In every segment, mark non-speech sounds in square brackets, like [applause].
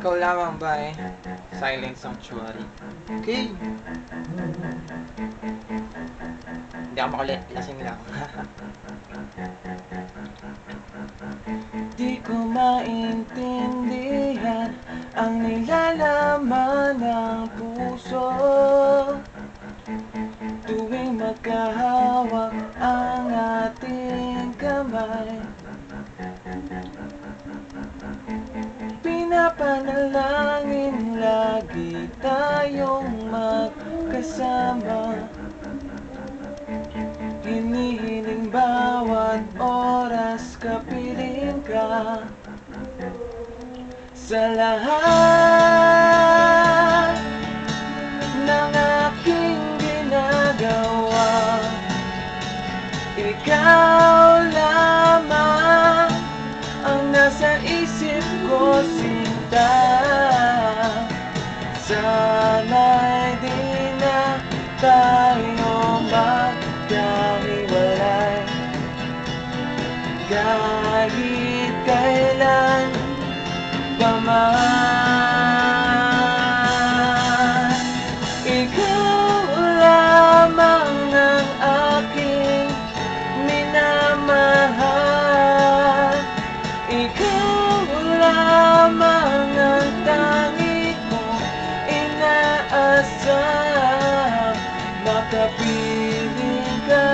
Ikaw lamang ba eh? Silent Sanctuary. Okay. Hindi ako makulit. Lasing lang. [laughs] Di ko maintindihan ang nilalaman ng puso Tuwing magkahawak Pinapanalangin lagi tayong magkasama. Hinihiling bawat oras kapiling ka. Sa lahat tayo magkahiwalay Kahit kailan pa man Makapiling ka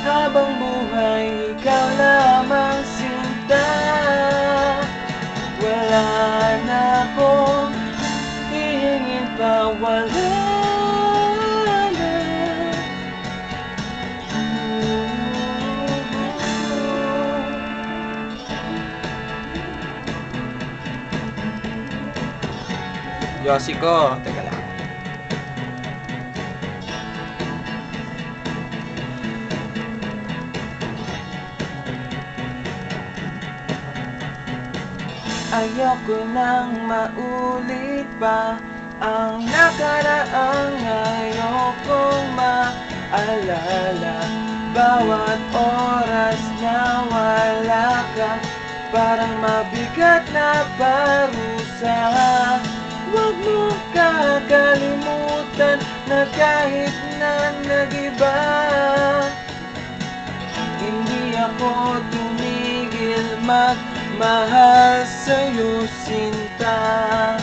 habang buhay Ikaw lamang sinta. Wala na akong hihingin pa Wala na. Yossi Ayoko nang maulit pa ang nakaraang ayokong maalala. Bawat oras na wala ka Parang mabigat na parusa. Huwag mo kakalimutan na kahit na nagiba Hindi ako tumigil magmahal sa'yo sinta.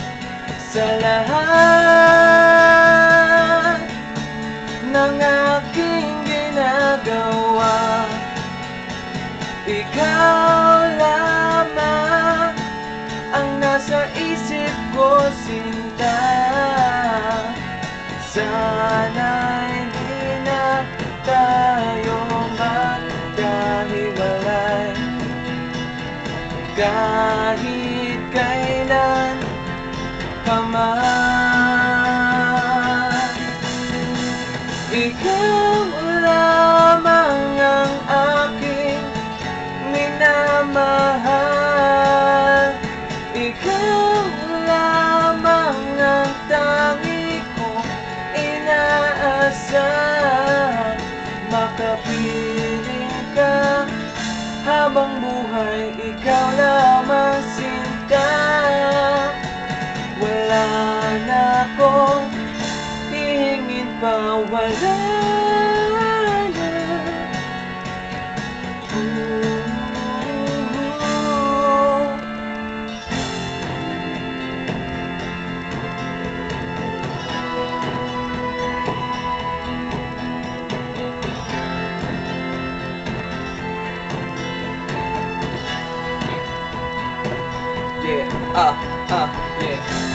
Sa lahat ng aking ginagawa Ikaw lamang ang nasa isip ko sinta. Sana'y Kahit kailan pa man yeah, uh, uh, yeah.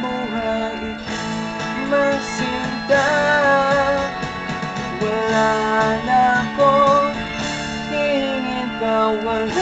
buhay. Masinta. Wala na akong tingin ka wala